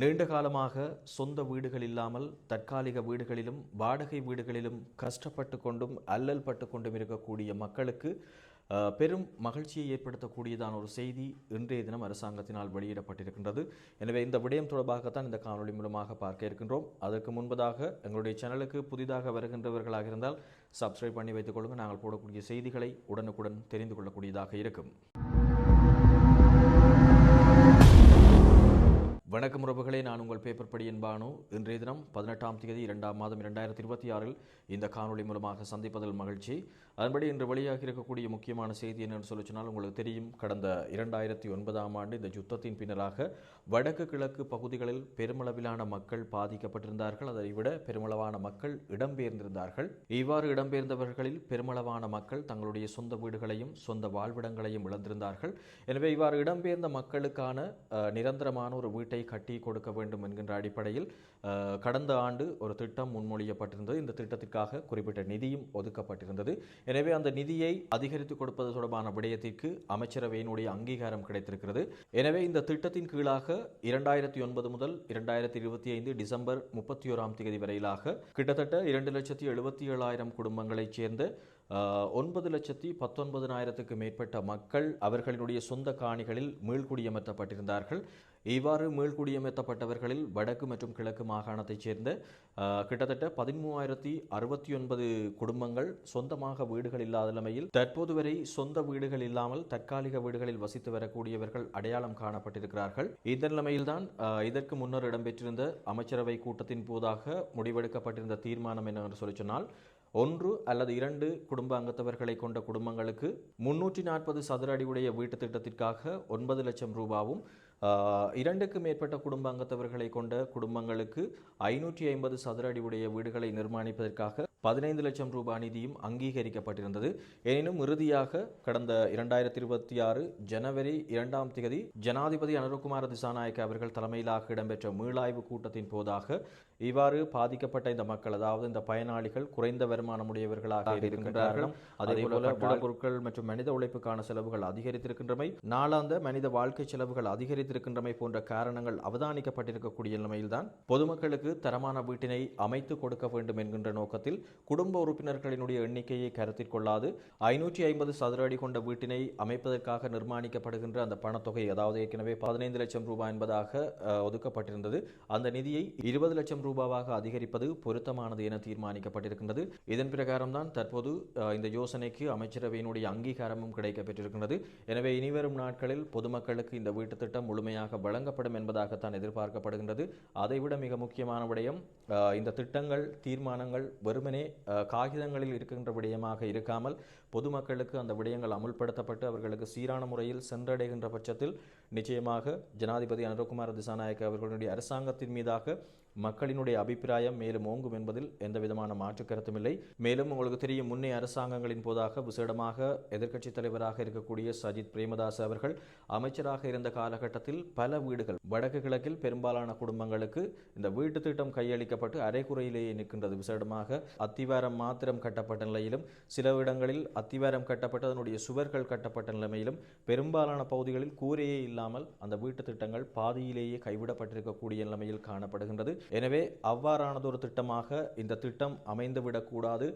நீண்ட காலமாக சொந்த வீடுகள் இல்லாமல் தற்காலிக வீடுகளிலும் வாடகை வீடுகளிலும் கஷ்டப்பட்டு கொண்டும் அல்லல் பட்டு கொண்டும் இருக்கக்கூடிய மக்களுக்கு பெரும் மகிழ்ச்சியை ஏற்படுத்தக்கூடியதான ஒரு செய்தி இன்றைய தினம் அரசாங்கத்தினால் வெளியிடப்பட்டிருக்கின்றது. எனவே இந்த விடயம் தொடர்பாகத்தான் இந்த காணொளி மூலமாக பார்க்க இருக்கின்றோம். அதற்கு முன்பதாக எங்களுடைய சேனலுக்கு புதிதாக வருகின்றவர்களாக இருந்தால் சப்ஸ்கிரைப் பண்ணி வைத்துக் கொள்ளுங்கள் நாங்கள் போடக்கூடிய செய்திகளை உடனுக்குடன் தெரிந்து கொள்ளக்கூடியதாக இருக்கும். வணக்கம் உறவுகளே நான் உங்கள் பேப்பர் படி என்பானு இன்றைய தினம் பதினெட்டாம் தேதி இரண்டாம் மாதம் இரண்டாயிரத்தி இருபத்தி ஆறில் இந்த காணொளி மூலமாக சந்திப்பதில் மகிழ்ச்சி. அதன்படி இன்று வெளியாக இருக்கக்கூடிய முக்கியமான செய்தி என்னன்னு சொல்லி சொன்னால் உங்களுக்கு தெரியும் கடந்த இரண்டாயிரத்தி ஒன்பதாம் ஆண்டு இந்த யுத்தத்தின் பின்னராக வடக்கு கிழக்கு பகுதிகளில் பெருமளவிலான மக்கள் பாதிக்கப்பட்டிருந்தார்கள். அதை விட பெருமளவான மக்கள் இடம்பெயர்ந்திருந்தார்கள். இவ்வாறு இடம்பெயர்ந்தவர்களில் பெருமளவான மக்கள் தங்களுடைய சொந்த வீடுகளையும் சொந்த வாழ்விடங்களையும் இழந்திருந்தார்கள். எனவே இவ்வாறு இடம்பெயர்ந்த மக்களுக்கான நிரந்தரமான ஒரு வீட்டை கட்டி கொடுக்க வேண்டும் என்கின்ற அடிப்படையில் கடந்த ஆண்டு ஒரு திட்டம் முன்மொழியப்பட்டிருந்தது. இந்த திட்டத்திற்காக குறிப்பிட்ட நிதியும் ஒதுக்கப்பட்டிருந்தது. எனவே அந்த நிதியை அதிகரித்து கொடுப்பது தொடர்பான விடயத்திற்கு அமைச்சரவையினுடைய அங்கீகாரம் கிடைத்திருக்கிறது. எனவே இந்த திட்டத்தின் கீழாக இரண்டாயிரத்தி ஒன்பது முதல் இரண்டாயிரத்தி இருபத்தி ஐந்து டிசம்பர் முப்பத்தி ஓராம் தேதி வரையிலாக கிட்டத்தட்ட இரண்டு லட்சத்தி எழுபத்தி ஏழாயிரம் குடும்பங்களைச் சேர்ந்த ஒன்பது லட்சத்தி பத்தொன்பதினாயிரத்துக்கு மேற்பட்ட மக்கள் அவர்களினுடைய சொந்த காணிகளில் மீள்குடியமர்த்தப்பட்டிருந்தார்கள் இவ்வாறு மீள்குடியமர்த்தப்பட்டவர்களில் வடக்கு மற்றும் கிழக்கு மாகாணத்தைச் சேர்ந்த கிட்டத்தட்ட பதிமூவாயிரத்தி அறுபத்தி ஒன்பது குடும்பங்கள் சொந்தமாக வீடுகள் இல்லாத நிலைமையில் தற்போது வரை சொந்த வீடுகள் இல்லாமல் தற்காலிக வீடுகளில் வசித்து வரக்கூடியவர்கள் அடையாளம் காணப்பட்டிருக்கிறார்கள். இந்த நிலைமையில்தான் இதற்கு முன்னர் இடம்பெற்றிருந்த அமைச்சரவை கூட்டத்தின் போதாக முடிவெடுக்கப்பட்டிருந்த தீர்மானம் என்னவென்று சொல்லி சொன்னால் ஒன்று அல்லது இரண்டு குடும்ப அங்கத்தவர்களை கொண்ட குடும்பங்களுக்கு முன்னூற்றி நாற்பது சதுர அடி உடைய வீட்டு திட்டத்திற்காக ஒன்பது லட்சம் ரூபாவும் இரண்டுக்கு மேற்பட்ட குடும்ப அங்கத்தவர்களை கொண்ட குடும்பங்களுக்கு ஐநூற்றி ஐம்பது சதுர அடி உடைய வீடுகளை நிர்மாணிப்பதற்காக பதினைந்து லட்சம் ரூபாய் நிதியும் அங்கீகரிக்கப்பட்டிருந்தது. எனினும் இறுதியாக கடந்த இரண்டாயிரத்தி இருபத்தி ஆறு ஜனவரி இரண்டாம் தேதி ஜனாதிபதி அனுரகுமார திசாநாயக்க அவர்கள் தலைமையிலாக இடம்பெற்ற மீளாய்வு கூட்டத்தின் போதாக இவ்வாறு பாதிக்கப்பட்ட இந்த மக்கள் அதாவது இந்த பயனாளிகள் குறைந்த வருமானமுடையவர்களாக இருக்கின்றார்கள். அதே போல பொருட்கள் மற்றும் மனித உழைப்புக்கான செலவுகள் அதிகரித்திருக்கின்றமை நாளாந்த மனித வாழ்க்கை செலவுகள் அதிகரித்திருக்கின்றமை போன்ற காரணங்கள் அவதானிக்கப்பட்டிருக்கக்கூடிய நிலைமையில்தான் பொதுமக்களுக்கு தரமான வீட்டினை அமைத்து கொடுக்க வேண்டும் என்கின்ற நோக்கத்தில் குடும்ப உறுப்பினர்களினுடைய எண்ணிக்கையை கருத்தில் கொள்ளாது ஐநூற்றி ஐம்பது சதுர அடி கொண்ட வீட்டினை அமைப்பதற்காக நிர்மாணிக்கப்படுகின்ற அந்த பணத்தொகை அதாவது ஏற்கனவே பதினைந்து லட்சம் ரூபாய் என்பதாக ஒதுக்கப்பட்டிருந்தது. அந்த நிதியை இருபது லட்சம் ரூபாவாக அதிகரிப்பது பொருத்தமானது என தீர்மானிக்கப்பட்டிருக்கின்றது. இதன் பிரகாரம் தான் தற்போது இந்த யோசனைக்கு அமைச்சரவையினுடைய அங்கீகாரமும் கிடைக்கப்பெற்றிருக்கின்றது. எனவே இனிவரும் நாட்களில் பொதுமக்களுக்கு இந்த வீட்டு திட்டம் முழுமையாக வழங்கப்படும் என்பதாகத்தான் எதிர்பார்க்கப்படுகின்றது. அதைவிட மிக முக்கியமான விடயம் இந்த திட்டங்கள் தீர்மானங்கள் வெறுமனே காகிதங்களில் இருக்கின்ற விடயமாக இருக்காமல் பொதுமக்களுக்கு அந்த விடயங்கள் அமுல்படுத்தப்பட்டு அவர்களுக்கு சீரான முறையில் சென்றடைகின்ற பட்சத்தில் நிச்சயமாக ஜனாதிபதி அனுரகுமார் திசாநாயக்க அவர்களுடைய அரசாங்கத்தின் மீதாக மக்களினுடைய அபிப்பிராயம் மேலும் ஓங்கும் என்பதில் எந்த விதமான மாற்று கருத்தும் இல்லை. மேலும் உங்களுக்கு தெரியும் முன்னே அரசாங்கங்களின் போதாக விசேடமாக எதிர்க்கட்சித் தலைவராக இருக்கக்கூடிய சஜித் பிரேமதாஸ் அவர்கள் அமைச்சராக இருந்த காலகட்டத்தில் பல வீடுகள் வடக்கு கிழக்கில் பெரும்பாலான குடும்பங்களுக்கு இந்த வீட்டு திட்டம் கையளிக்கப்பட்டு அரைகுறையிலேயே நிற்கின்றது. விசேடமாக அத்திவாரம் மாத்திரம் கட்டப்பட்ட நிலையிலும் சில இடங்களில் அத்திவாரம் கட்டப்பட்டு அதனுடைய சுவர்கள் கட்டப்பட்ட நிலைமையிலும் பெரும்பாலான பகுதிகளில் கூரையே இல்லாமல் அந்த வீட்டு திட்டங்கள் பாதியிலேயே கைவிடப்பட்டிருக்கக்கூடிய நிலைமையில் காணப்படுகின்றது. எனவே அவ்வாறானதொரு திட்டமாக இந்த திட்டம் அமைந்துவிடக்கூடாது.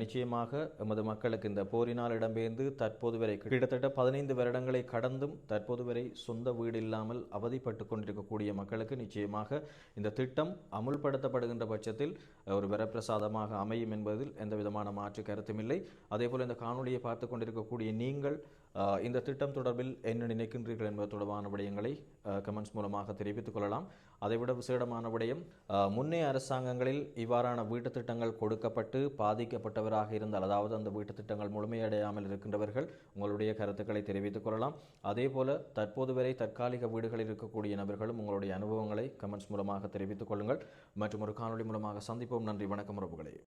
நிச்சயமாக எமது மக்களுக்கு இந்த போரினால் இடம்பெயர்ந்து தற்போது வரை கிட்டத்தட்ட பதினைந்து வருடங்களை கடந்தும் தற்போது வரை சொந்த வீடு இல்லாமல் அவதிப்பட்டு கொண்டிருக்கக்கூடிய மக்களுக்கு நிச்சயமாக இந்த திட்டம் அமுல்படுத்தப்படுகின்ற பட்சத்தில் ஒரு வரப்பிரசாதமாக அமையும் என்பதில் எந்த விதமான மாற்று கருத்துமில்லை அதேபோல் இந்த காணொலியை பார்த்து கொண்டிருக்கக்கூடிய நீங்கள் இந்த திட்டம் தொடர்பில் என்ன நினைக்கின்றீர்கள் என்பது தொடர்பான விடயங்களை கமெண்ட்ஸ் மூலமாக தெரிவித்துக் கொள்ளலாம். அதைவிட விசேடமான விடயம் முன்னே அரசாங்கங்களில் இவ்வாறான வீட்டு திட்டங்கள் கொடுக்கப்பட்டு பாதிக்க பாதிக்கப்பட்டவராக இருந்தால் அதாவது அந்த வீட்டு திட்டங்கள் முழுமையடையாமல் இருக்கின்றவர்கள் உங்களுடைய கருத்துக்களை தெரிவித்துக் கொள்ளலாம். அதே போல தற்போது வரை தற்காலிக வீடுகளில் இருக்கக்கூடிய நபர்களும் உங்களுடைய அனுபவங்களை கமெண்ட்ஸ் மூலமாக தெரிவித்துக் கொள்ளுங்கள். மற்றும் ஒரு காணொளி மூலமாக சந்திப்போம். நன்றி வணக்கம் உறவுகளே.